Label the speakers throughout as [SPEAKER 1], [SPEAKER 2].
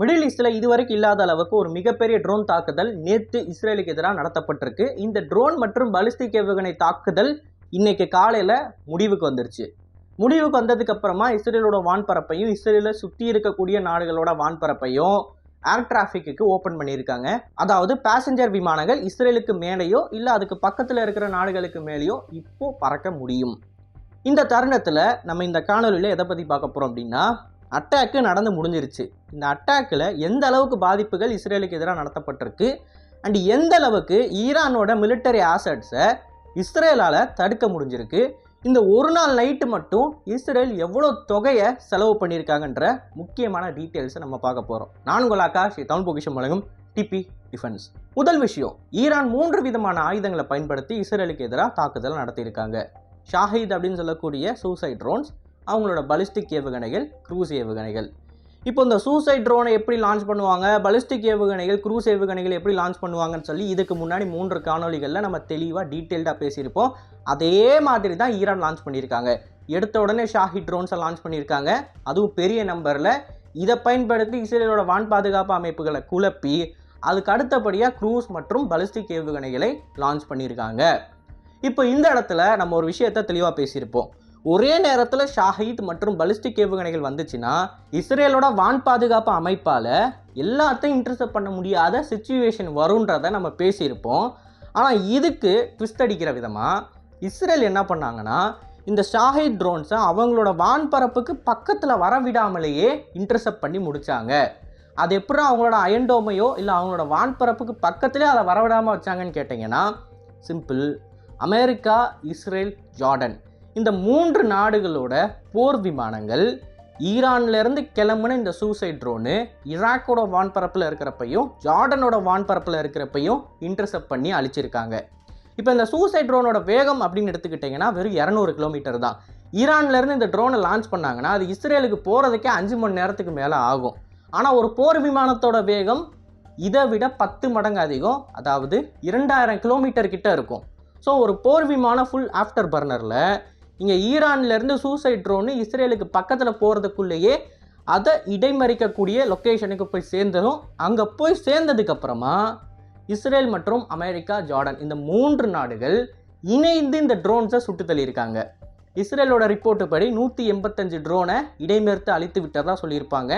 [SPEAKER 1] Middle ஈஸ்டில் இதுவரைக்கும் இல்லாத அளவுக்கு ஒரு மிகப்பெரிய ட்ரோன் தாக்குதல் நேற்று இஸ்ரேலுக்கு எதிராக நடத்தப்பட்டிருக்கு. இந்த ட்ரோன் மற்றும் பலிஸ்டிக் ஏவுகணை தாக்குதல் இன்னைக்கு காலையில் முடிவுக்கு வந்துருச்சு. முடிவுக்கு வந்ததுக்கு அப்புறமா இஸ்ரேலோட வான்பரப்பையும் இஸ்ரேலை சுற்றி இருக்கக்கூடிய நாடுகளோட வான்பரப்பையும் ஏர் டிராஃபிக்கு ஓப்பன் பண்ணியிருக்காங்க. அதாவது பேசஞ்சர் விமானங்கள் இஸ்ரேலுக்கு மேலேயோ இல்லை அதுக்கு பக்கத்தில் இருக்கிற நாடுகளுக்கு மேலேயோ இப்போ பறக்க முடியும். இந்த தருணத்தில் நம்ம இந்த காணொலியில் எதை பற்றி பார்க்க போகிறோம் அப்படின்னா அட்டாக்கு நடந்து முடிஞ்சிருச்சு. இந்த அட்டாக்கில் எந்த அளவுக்கு பாதிப்புகள் இஸ்ரேலுக்கு எதிராக நடத்தப்பட்டிருக்கு? அண்ட் எந்த அளவுக்கு ஈரானோட மிலிட்டரி ஆசட்ஸை இஸ்ரேலால் தடுக்க முடிஞ்சிருக்கு? இந்த ஒரு நாள் நைட்டு மட்டும் இஸ்ரேல் எவ்வளோ தொகையை செலவு பண்ணியிருக்காங்கன்ற முக்கியமான டீட்டெயில்ஸை நம்ம பார்க்க போகிறோம் நான் உங்கள் ஆகாஷ் தமிழ் பொக்கிஷம் வழங்கும் டிபி டிஃபென்ஸ் முதல் விஷயம் ஈரான் மூன்று விதமான ஆயுதங்களை பயன்படுத்தி இஸ்ரேலுக்கு எதிராக தாக்குதல் நடத்தியிருக்காங்க. ஷாஹித் அப்படின்னு சொல்லக்கூடிய சூசைட் ட்ரோன்ஸ் அவங்களோட பலிஸ்டிக் ஏவுகணைகள் க்ரூஸ் ஏவுகணைகள். இப்போ இந்த சூசைட் ட்ரோனை எப்படி லான்ச் பண்ணுவாங்க? பலிஸ்டிக் ஏவுகணைகள் க்ரூஸ் ஏவுகணைகள் எப்படி லான்ச் பண்ணுவாங்கன்னு சொல்லி இதுக்கு முன்னாடி மூன்று காணொலிகளில் நம்ம தெளிவாக டீட்டெயில்டாக பேசியிருப்போம். அதே மாதிரி தான் ஈரான் லான்ச் பண்ணியிருக்காங்க. எடுத்த உடனே ஷாஹி ட்ரோன்ஸை லான்ச் பண்ணியிருக்காங்க. அதுவும் பெரிய நம்பரில். இதை பயன்படுத்தி இஸ்ரேலோட வான் பாதுகாப்பு அமைப்புகளை குழப்பி அதுக்கு அடுத்தபடியாக க்ரூஸ் மற்றும் பலிஸ்டிக் ஏவுகணைகளை லான்ச் பண்ணியிருக்காங்க. இப்போ இந்த இடத்துல நம்ம ஒரு விஷயத்தை தெளிவாக பேசியிருப்போம். ஒரே நேரத்தில் ஷாஹித் மற்றும் பலிஸ்டிக் ஏவுகணைகள் வந்துச்சுன்னா இஸ்ரேலோட வான் பாதுகாப்பு அமைப்பால் எல்லாத்தையும் இன்டர்செப்ட் பண்ண முடியாத சுச்சுவேஷன் வரும்ன்றதை நம்ம பேசியிருப்போம். ஆனால் இதுக்கு ட்விஸ்ட் அடிக்கிற விதமாக இஸ்ரேல் என்ன பண்ணாங்கன்னா இந்த ஷாஹித் ட்ரோன்ஸை அவங்களோட வான்பரப்புக்கு பக்கத்தில் வர விடாமலேயே இன்டர்செப்ட் பண்ணி முடித்தாங்க அது எப்படி அவங்களோட அயன்டோமையோ இல்லை அவங்களோட வான்பரப்புக்கு பக்கத்திலே அதை வரவிடாமல் வச்சாங்கன்னு கேட்டிங்கன்னா சிம்பிள் அமெரிக்கா இஸ்ரேல் ஜார்டன். இந்த மூன்று நாடுகளோட போர் விமானங்கள் ஈரான்லேருந்து கிளம்புன இந்த சூசைட் ட்ரோனு ஈராக்கோட வான்பரப்பில் இருக்கிறப்பையும் ஜார்டனோட வான்பரப்பில் இருக்கிறப்பையும் இன்டர்செப்ட் பண்ணி அழிச்சிருக்காங்க. இப்போ இந்த சூசைட் ட்ரோனோட வேகம் அப்படின்னு எடுத்துக்கிட்டிங்கன்னா வெறும் இரநூறு கிலோமீட்டர் தான். ஈரான்லேருந்து இந்த ட்ரோனை லான்ச் பண்ணாங்கன்னா அது இஸ்ரேலுக்கு போகிறதுக்கே அஞ்சு மணி நேரத்துக்கு மேலே ஆகும். ஆனால் ஒரு போர் விமானத்தோட வேகம் இதை விட பத்து மடங்கு அதிகம் அதாவது இரண்டாயிரம் கிலோமீட்டர் கிட்ட இருக்கும். ஸோ ஒரு போர் விமானம் ஃபுல் ஆஃப்டர் பர்னரில் இங்கே ஈரான்லேருந்து சூசைட் ட்ரோனு இஸ்ரேலுக்கு பக்கத்தில் போகிறதுக்குள்ளேயே அதை இடைமறிக்கக்கூடிய லொக்கேஷனுக்கு போய் சேர்ந்ததும் அங்கே போய் சேர்ந்ததுக்கப்புறமா இஸ்ரேல் மற்றும் அமெரிக்கா ஜார்டன் இந்த மூன்று நாடுகள் இணைந்து இந்த ட்ரோன்ஸை சுட்டு தள்ளியிருக்காங்க. இஸ்ரேலோட ரிப்போர்ட்டு படி நூற்றி எண்பத்தஞ்சு ட்ரோனை இடைமறித்து அழித்து விட்டதாக சொல்லியிருப்பாங்க.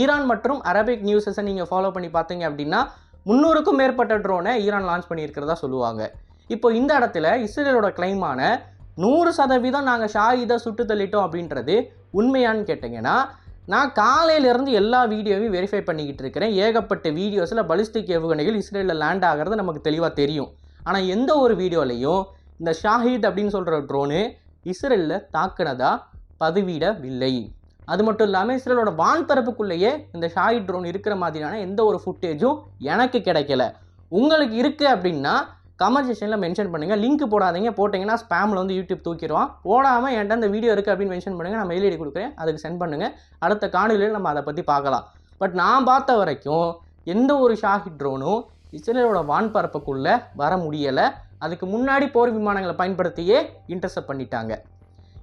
[SPEAKER 1] ஈரான் மற்றும் அரபிக் நியூஸஸை நீங்கள் ஃபாலோ பண்ணி பார்த்தீங்க அப்படின்னா முந்நூறுக்கும் மேற்பட்ட ட்ரோனை ஈரான் லான்ச் பண்ணியிருக்கிறதா சொல்லுவாங்க. இப்போ இந்த இடத்துல இஸ்ரேலோட கிளைமான நூறு சதவீதம் நாங்கள் ஷாயிதை சுட்டு தள்ளிட்டோம் அப்படின்றது உண்மையான்னு கேட்டிங்கன்னா நான் காலையிலேருந்து எல்லா வீடியோவையும் வெரிஃபை பண்ணிக்கிட்டு இருக்கிறேன். ஏகப்பட்ட வீடியோஸில் பலிஸ்டிக் ஏவுகணைகள் இஸ்ரேலில் லேண்ட் ஆகிறது நமக்கு தெளிவாக தெரியும். ஆனால் எந்த ஒரு வீடியோலையும் இந்த ஷாஹித் அப்படின்னு சொல்கிற ட்ரோனு இஸ்ரேலில் தாக்குனதா பதிவிடவில்லை. அது மட்டும் இல்லாமல் இஸ்ரேலோட வான்பரப்புக்குள்ளேயே இந்த ஷாஹித் ட்ரோன் இருக்கிற மாதிரியான எந்த ஒரு ஃபுட்டேஜும் எனக்கு கிடைக்கல. உங்களுக்கு இருக்குது அப்படின்னா கமெண்ட் செக்ஷனில் மென்ஷன் பண்ணுங்கள் லிங்க் போடாதீங்க. போட்டிங்கன்னா ஸ்பேமில் வந்து யூடியூப் தூக்கிடுவோம் போடாமல் என்கிட்ட அந்த வீடியோ இருக்குது அப்படின்னு மென்ஷன் பண்ணுங்கள் நான் மெயில் ஐடி கொடுக்குறேன். அதுக்கு சென்ட் பண்ணுங்கள் அடுத்த காணொலியில் நம்ம அதை பற்றி பார்க்கலாம். பட் நான் பார்த்த வரைக்கும் எந்த ஒரு ஷாஹிட் ட்ரோனும் இஸ்ரேலோட வான்பரப்புக்குள்ளே வர முடியலை. அதுக்கு முன்னாடி போர் விமானங்களை பயன்படுத்தியே இன்டர்செப்ட் பண்ணிட்டாங்க.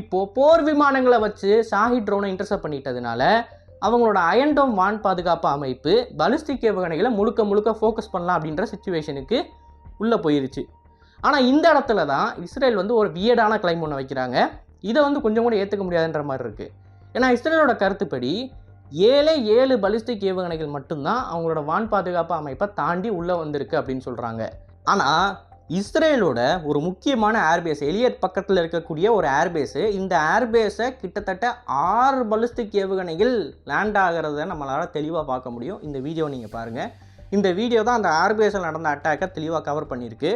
[SPEAKER 1] இப்போது போர் விமானங்களை வச்சு ஷாஹிட் ட்ரோனை இன்டர்செப்ட் பண்ணிட்டதுனால அவங்களோட அயன்டோம் வான் பாதுகாப்பு அமைப்பு பலிஸ்டிக் ஏவுகணைகளை முழுக்க முழுக்க ஃபோக்கஸ் பண்ணலாம் அப்படின்ற சுச்சுவேஷனுக்கு உள்ளே போயிருச்சு. ஆனால் இந்த இடத்துல தான் இஸ்ரேல் வந்து ஒரு வியடான கிளைம் ஒன்று வைக்கிறாங்க. இதை வந்து கொஞ்சம் கூட ஏற்றுக்க முடியாதுன்ற மாதிரி இருக்குது ஏன்னா இஸ்ரேலோட கருத்துப்படி ஏழே ஏழு பலிஸ்டிக் ஏவுகணைகள் மட்டும்தான் அவங்களோட வான் பாதுகாப்பு அமைப்பை தாண்டி உள்ளே வந்திருக்கு அப்படின்னு சொல்கிறாங்க ஆனால் இஸ்ரேலோட ஒரு முக்கியமான ஏர்பேஸ் எலியட் பக்கத்தில் இருக்கக்கூடிய ஒரு ஏர்பேஸு இந்த ஏர்பேஸை கிட்டத்தட்ட ஆறு பலிஸ்டிக் ஏவுகணைகள் லேண்ட் ஆகிறத நம்மளால் தெளிவாக பார்க்க முடியும். இந்த வீடியோ நீங்கள் பாருங்கள் இந்த வீடியோ தான் அந்த ஏர்பேஸில் நடந்த அட்டாக்கை தெளிவாக கவர் பண்ணியிருக்கு.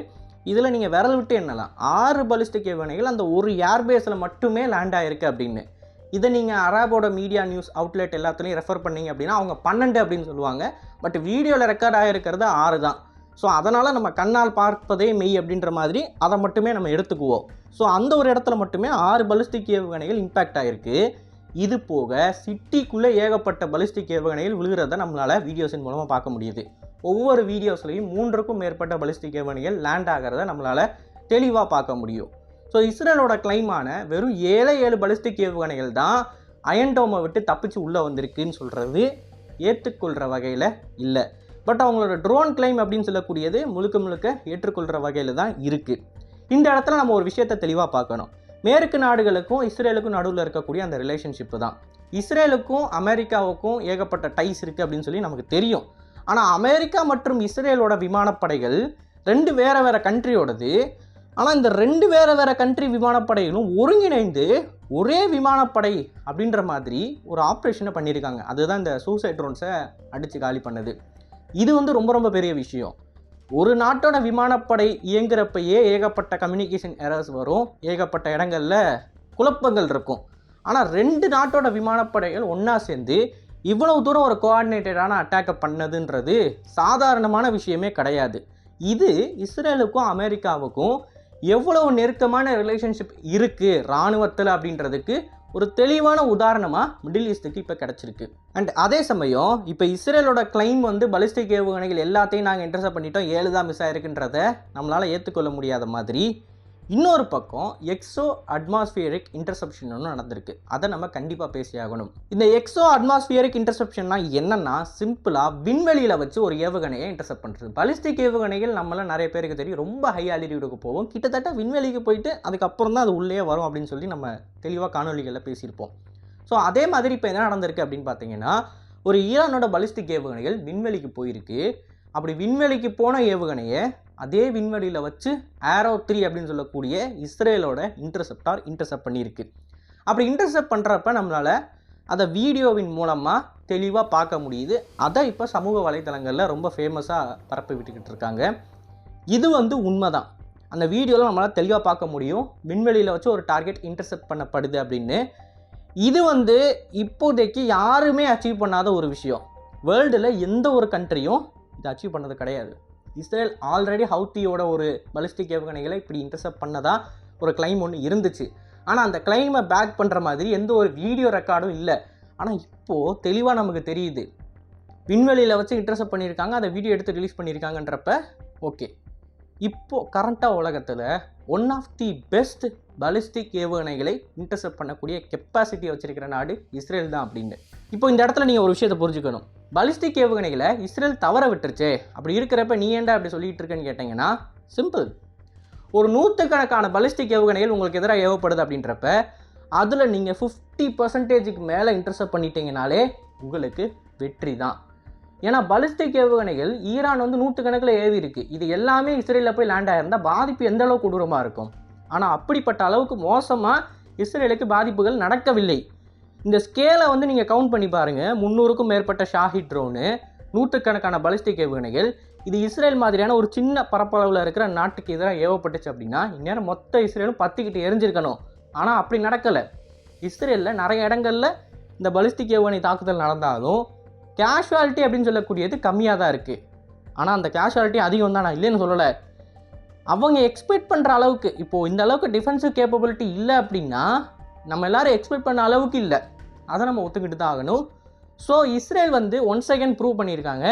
[SPEAKER 1] இதில் நீங்கள் விரல் விட்டு என்னலாம் ஆறு பலிஸ்டிக் ஏவுகணைகள் அந்த ஒரு ஏர்பேஸில் மட்டுமே லேண்ட் ஆகிருக்கு அப்படின்னு. இதை நீங்கள் அராபோட மீடியா நியூஸ் அவுட்லெட் எல்லாத்துலேயும் ரெஃபர் பண்ணீங்க அப்படின்னா அவங்க பன்னெண்டு அப்படின்னு சொல்லுவாங்க. பட் வீடியோவில் ரெக்கார்ட் ஆகிருக்கிறது ஆறு தான். ஸோ அதனால் நம்ம கண்ணால் பார்ப்பதே மெய் அப்படின்ற மாதிரி அதை மட்டுமே நம்ம எடுத்துக்குவோம். ஸோ அந்த ஒரு இடத்துல மட்டுமே ஆறு பலிஸ்டிக் ஏவுகணைகள் இம்பேக்ட் ஆகிருக்கு இது போக சிட்டிக்குள்ளே ஏகப்பட்ட பலிஸ்டிக் ஏவுகணைகள் விழுகிறத நம்மளால் வீடியோஸின் மூலமாக பார்க்க முடியுது. ஒவ்வொரு வீடியோஸ்லையும் மூன்றுக்கும் மேற்பட்ட பலிஸ்டிக் ஏவுகணைகள் லேண்ட் ஆகிறத நம்மளால் தெளிவாக பார்க்க முடியும். ஸோ இஸ்ரேலோட கிளைமான வெறும் ஏழை ஏழு பலிஸ்டிக் ஏவுகணைகள் தான் அயன்டோமை விட்டு தப்பிச்சு உள்ளே வந்திருக்குன்னு சொல்கிறது ஏற்றுக்கொள்கிற வகையில் இல்லை. பட் அவங்களோட ட்ரோன் கிளைம் அப்படின்னு சொல்லக்கூடியது முழுக்க முழுக்க ஏற்றுக்கொள்கிற வகையில் தான் இருக்குது இந்த இடத்துல நம்ம ஒரு விஷயத்தை தெளிவாக பார்க்கணும். மேற்கு நாடுகளுக்கும் இஸ்ரேலுக்கும் நடுவில் இருக்கக்கூடிய அந்த ரிலேஷன்ஷிப்பு தான். இஸ்ரேலுக்கும் அமெரிக்காவுக்கும் ஏகப்பட்ட டைஸ் இருக்குது அப்படின்னு சொல்லி நமக்கு தெரியும். ஆனால் அமெரிக்கா மற்றும் இஸ்ரேலோட விமானப்படைகள் ரெண்டு வேறு வேறு கண்ட்ரியோடது ஆனால் இந்த ரெண்டு வேறு வேறு கண்ட்ரி விமானப்படைகளும் ஒருங்கிணைந்து ஒரே விமானப்படை அப்படின்ற மாதிரி ஒரு ஆப்ரேஷனை பண்ணியிருக்காங்க. அதுதான் இந்த சூசைட் ட்ரோன்ஸை அடித்து காலி பண்ணது. இது வந்து ரொம்ப ரொம்ப பெரிய விஷயம். ஒரு நாட்டோட விமானப்படை இயங்குறப்பயே ஏகப்பட்ட கம்யூனிகேஷன் எரர்ஸ் வரும். ஏகப்பட்ட இடங்களில் குழப்பங்கள் இருக்கும். ஆனால் ரெண்டு நாட்டோட விமானப்படைகள் ஒன்றா சேர்ந்து இவ்வளவு தூரம் ஒரு கோஆர்டினேட்டடான அட்டாக்கை பண்ணதுன்றது சாதாரணமான விஷயமே கிடையாது. இது இஸ்ரேலுக்கும் அமெரிக்காவுக்கும் எவ்வளவு நெருக்கமான ரிலேஷன்ஷிப் இருக்குது இராணுவத்தில் அப்படின்றதுக்கு ஒரு தெளிவான உதாரணமாக மிடில் ஈஸ்ட்டுக்கு இப்போ கிடச்சிருக்கு. அண்ட் அதே சமயம் இப்போ இஸ்ரேலோட கிளைம் வந்து பலிஸ்டிக் ஏவுகணைகள் எல்லாத்தையும் நாங்கள் இன்டர்செப்ட் பண்ணிட்டோம். ஏழு தான் மிஸ் ஆயிருக்குன்றத நம்மளால் ஏற்றுக்கொள்ள முடியாத மாதிரி இன்னொரு பக்கம் எக்ஸோ அட்மாஸ்பியரிக் இன்டர்செப்ஷன் ஒன்று நடந்திருக்கு. அதை நம்ம கண்டிப்பாக பேசியாகணும் இந்த எக்ஸோ அட்மாஸ்பியரிக் இன்டர்செப்ஷன்னா என்னன்னா சிம்பிளாக விண்வெளியில் வச்சு ஒரு ஏவுகணையை இன்டர்செப்ட் பண்ணுறது பலிஸ்டிக் ஏவுகணைகள் நம்மள நிறைய பேருக்கு தெரியும். ரொம்ப ஹை ஆலிடியூடுக்கு போகும். கிட்டத்தட்ட விண்வெளிக்கு போயிட்டு அதுக்கப்புறம் தான் அது உள்ளே வரும் அப்படின்னு சொல்லி நம்ம தெளிவாக காணொலிகளில் பேசியிருப்போம். ஸோ அதே மாதிரி இப்போ என்ன நடந்திருக்கு அப்படின்னு பார்த்தீங்கன்னா ஒரு ஈரானோட பலிஸ்டிக் ஏவுகணைகள் விண்வெளிக்கு போயிருக்கு. அப்படி விண்வெளிக்கு போன ஏவுகணையை அதே விண்வெளியில் வச்சு ஆரோ த்ரீ அப்படின்னு சொல்லக்கூடிய இஸ்ரேலோட இன்டர்செப்டார் இன்டர்செப்ட் பண்ணியிருக்கு. அப்படி இன்டர்செப்ட் பண்ணுறப்ப நம்மளால் அதை வீடியோவின் மூலமாக தெளிவாக பார்க்க முடியுது. அதை இப்போ சமூக வலைத்தளங்களில் ரொம்ப ஃபேமஸாக பரப்பி விட்டுக்கிட்டு இருக்காங்க. இது வந்து உண்மைதான். அந்த வீடியோவில் நம்மளால் தெளிவாக பார்க்க முடியும். விண்வெளியில் வச்சு ஒரு டார்கெட் இன்டர்செப்ட் பண்ணப்படுது அப்படின்னு. இது வந்து இப்போதைக்கு யாருமே அச்சீவ் பண்ணாத ஒரு விஷயம். வேர்ல்டில் எந்த ஒரு கண்ட்ரியும் இதை அச்சீவ் பண்ணது கிடையாது. இஸ்ரேல் ஆல்ரெடி ஹவுத்தியோட ஒரு பலிஸ்டிக் ஏவுகணைகளை இப்படி இன்டர்செப்ட் பண்ணதான் ஒரு கிளைம் ஒன்று இருந்துச்சு. ஆனால் அந்த கிளைமை பேக் பண்ணுற மாதிரி எந்த ஒரு வீடியோ ரெக்கார்டும் இல்லை. ஆனால் இப்போது தெளிவாக நமக்கு தெரியுது. விண்வெளியில் வச்சு இன்டர்செப்ட் பண்ணியிருக்காங்க அதை வீடியோ எடுத்து ரிலீஸ் பண்ணியிருக்காங்கன்றப்ப ஓகே இப்போது கரண்ட்டாக உலகத்தில் one of the best ballistic ஏவுகணைகளை இன்டர்செப்ட் பண்ணக்கூடிய கெப்பாசிட்டியை வச்சுருக்கிற நாடு இஸ்ரேல் தான் அப்படின்னு. இப்போ இந்த இடத்துல நீங்கள் ஒரு விஷயத்தை புரிஞ்சுக்கணும். பலிஸ்டிக் ஏவுகணைகளை இஸ்ரேல் தவற விட்டுருச்சே. அப்படி இருக்கிறப்ப நீ ஏன்டா அப்படி சொல்லிட்டு இருக்கேன்னு கேட்டிங்கன்னா சிம்பிள் ஒரு நூற்றுக்கணக்கான பலிஸ்டிக் ஏவுகணைகள் உங்களுக்கு எதிராக ஏவப்படுது அப்படின்றப்ப அதில் நீங்கள் ஃபிஃப்டி பர்சன்டேஜுக்கு மேலே இன்டர்செப்ட் பண்ணிட்டீங்கனாலே உங்களுக்கு வெற்றி தான். ஏன்னா பலிஸ்டிக் ஏவுகணைகள் ஈரான் வந்து நூற்றுக்கணக்கில் ஏவி இருக்கு இது எல்லாமே இஸ்ரேலில் போய் லேண்ட் ஆகிருந்தால் பாதிப்பு எந்த அளவுக்கு கொடூரமாக இருக்கும்? ஆனால் அப்படிப்பட்ட அளவுக்கு மோசமாக இஸ்ரேலுக்கு பாதிப்புகள் நடக்கவில்லை. இந்த ஸ்கேலை வந்து நீங்கள் கவுண்ட் பண்ணி பாருங்கள் முந்நூறுக்கும் மேற்பட்ட ஷாஹிட் ட்ரோனு நூற்றுக்கணக்கான பலிஸ்டிக் ஏவுகணைகள். இது இஸ்ரேல் மாதிரியான ஒரு சின்ன பரப்பளவில் இருக்கிற நாட்டுக்கு எதிராக ஏவப்பட்டுச்சு அப்படின்னா இந்நேரம் மொத்த இஸ்ரேலும் பத்திக்கிட்டு எரிஞ்சிருக்கணும். ஆனால் அப்படி நடக்கலை. இஸ்ரேலில் நிறைய இடங்களில் இந்த பலிஸ்டிக் ஏவுகணை தாக்குதல் நடந்தாலும் கேஷுவாலிட்டி அப்படின்னு சொல்லக்கூடியது கம்மியாக தான் இருக்குது ஆனால் அந்த கேஷுவாலிட்டி அதிகம் தான். நான் இல்லைன்னு சொல்லலை. அவங்க எக்ஸ்பெக்ட் பண்ணுற அளவுக்கு இப்போது இந்த அளவுக்கு டிஃபென்சிவ் கேப்பபிலிட்டி இல்லை அப்படின்னா நம்ம எல்லாரும் எக்ஸ்பெக்ட் பண்ண அளவுக்கு இல்லை. அதை நம்ம ஒத்துக்கிட்டு தான் ஆகணும். ஸோ இஸ்ரேல் வந்து ஒன் செகண்ட் ப்ரூவ் பண்ணியிருக்காங்க.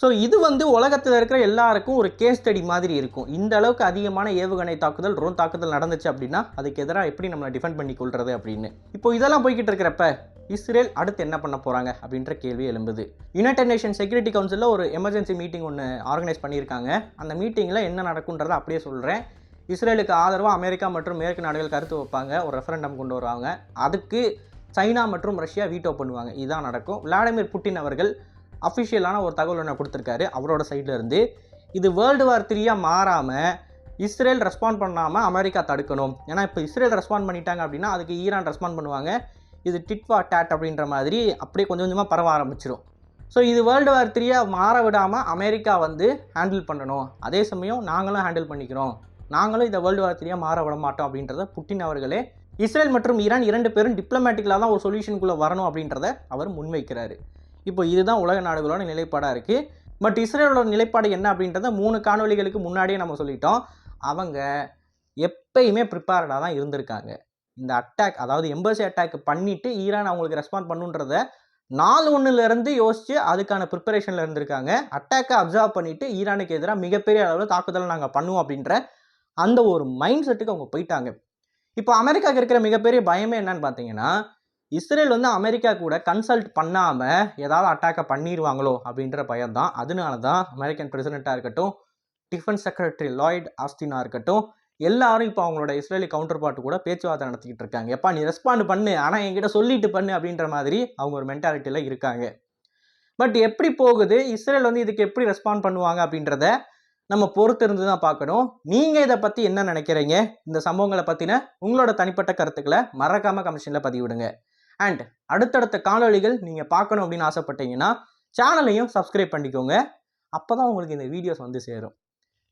[SPEAKER 1] ஸோ இது வந்து உலகத்தில் இருக்கிற எல்லாருக்கும் ஒரு கேஸ் ஸ்டடி மாதிரி இருக்கும். இந்த அளவுக்கு அதிகமான ஏவுகணை தாக்குதல் ட்ரோன் தாக்குதல் நடந்துச்சு அப்படின்னா அதுக்கு எதிராக எப்படி நம்மளை டிஃபெண்ட் பண்ணி கொள்வது அப்படின்னு. இப்போ இதெல்லாம் போய்கிட்டு இருக்கிறப்ப இஸ்ரேல் அடுத்து என்ன பண்ண போகிறாங்க அப்படின்ற கேள்வி எழும்புது. யுனைடெட் நேஷன் செக்யூரிட்டி கவுன்சிலில் ஒரு எமர்ஜென்சி மீட்டிங் ஒன்று ஆர்கனைஸ் பண்ணியிருக்காங்க. அந்த மீட்டிங்கில் என்ன நடக்குன்றதை அப்படியே சொல்கிறேன் இஸ்ரேலுக்கு ஆதரவாக அமெரிக்கா மற்றும் மேற்கு நாடுகள் கருத்து வைப்பாங்க. ஒரு ரெஃபரண்டம் கொண்டு வருவாங்க. அதுக்கு சைனா மற்றும் ரஷ்யா வீட்டோ பண்ணுவாங்க. இதுதான் நடக்கும். விளாடிமிர் புட்டின் அவர்கள் அஃபிஷியலான ஒரு தகவல் ஒன்று கொடுத்துருக்காரு. அவரோட சைட்லேருந்து இது வேர்ல்டு வார் த்ரீயாக மாறாமல் இஸ்ரேல் ரெஸ்பாண்ட் பண்ணாமல் அமெரிக்கா தடுக்கணும். ஏன்னா இப்போ இஸ்ரேல் ரெஸ்பாண்ட் பண்ணிட்டாங்க அப்படின்னா அதுக்கு ஈரான் ரெஸ்பாண்ட் பண்ணுவாங்க. இது டிட்வா டேட் அப்படின்ற மாதிரி அப்படியே கொஞ்சம் கொஞ்சமாக பரவ ஆரம்பிச்சிடும் ஸோ இது வேர்ல்டு வார் த்ரீயாக மாற விடாமல் அமெரிக்கா வந்து ஹேண்டில் பண்ணணும். அதே சமயம் நாங்களும் ஹேண்டில் பண்ணிக்கிறோம். நாங்களும் இந்த வேர்ல்டு வார் த்ரீயாக மாற விட மாட்டோம் அப்படின்றத புட்டின் அவர்களே இஸ்ரேல் மற்றும் ஈரான் இரண்டு பேரும் டிப்ளமேட்டிக்கலாக தான் ஒரு சொல்யூஷனுக்குள்ளே வரணும் அப்படின்றத அவர் முன்வைக்கிறாரு. இப்போ இதுதான் உலக நாடுகளோட நிலைப்பாடாக இருக்குது பட் இஸ்ரேலோட நிலைப்பாடு என்ன அப்படின்றத மூணு காணொளிகளுக்கு முன்னாடியே நம்ம சொல்லிட்டோம். அவங்க எப்பயுமே ப்ரிப்பேர்டாக தான் இருந்திருக்காங்க. இந்த அட்டாக் அதாவது எம்பசி அட்டாக் பண்ணிவிட்டு ஈரான் அவங்களுக்கு ரெஸ்பாண்ட் பண்ணுன்றத நாலு ஒன்றுலேருந்து யோசித்து அதுக்கான ப்ரிப்பரேஷனில் இருந்திருக்காங்க. அட்டாக்கை அப்சர்வ் பண்ணிவிட்டு ஈரானுக்கு எதிராக மிகப்பெரிய அளவில் தாக்குதலை நாங்கள் பண்ணுவோம் அப்படின்ற அந்த ஒரு மைண்ட் செட்டுக்கு அவங்க போயிட்டாங்க. இப்போ அமெரிக்காவுக்கு இருக்கிற மிகப்பெரிய பயமே என்னன்னு பார்த்தீங்கன்னா இஸ்ரேல் வந்து அமெரிக்கா கூட கன்சல்ட் பண்ணாமல் ஏதாவது அட்டாக்கை பண்ணிடுவாங்களோ அப்படின்ற பயம் தான். அதனால தான் அமெரிக்கன் பிரசிடெண்ட்டாக இருக்கட்டும் டிஃபென்ஸ் செக்ரட்டரி லாய்ட் ஆஸ்டினாக இருக்கட்டும் எல்லாரும் இப்போ அவங்களோட இஸ்ரேலி கவுண்டர் பார்ட்டு கூட பேச்சுவார்த்தை நடத்திக்கிட்டு இருக்காங்க. எப்பா நீ ரெஸ்பாண்ட் பண்ணு. ஆனால் என்கிட்ட சொல்லிட்டு பண்ணு அப்படின்ற மாதிரி அவங்க ஒரு மென்டாலிட்டியில் இருக்காங்க. பட் எப்படி போகுது? இஸ்ரேல் வந்து இதுக்கு எப்படி ரெஸ்பாண்ட் பண்ணுவாங்க அப்படின்றத நம்ம பொறுத்து இருந்து தான் பார்க்கணும். நீங்கள் இதை பற்றி என்ன நினைக்கிறீங்க? இந்த சம்பவங்களை பற்றின உங்களோட தனிப்பட்ட கருத்துக்களை மறக்காமல் கமிஷனில் பதிவிடுங்க. அண்ட் அடுத்தடுத்த காணொலிகள் நீங்கள் பார்க்கணும் அப்படின்னு ஆசைப்பட்டீங்கன்னா சேனலையும் சப்ஸ்கிரைப் பண்ணிக்கோங்க. அப்போ தான் உங்களுக்கு இந்த வீடியோஸ் வந்து சேரும்.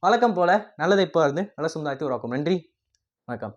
[SPEAKER 1] வழக்கம் போல் நல்லதை இப்போ இருந்து நல்ல சுந்தாயத்தை உருவாக்கும். நன்றி. வணக்கம்.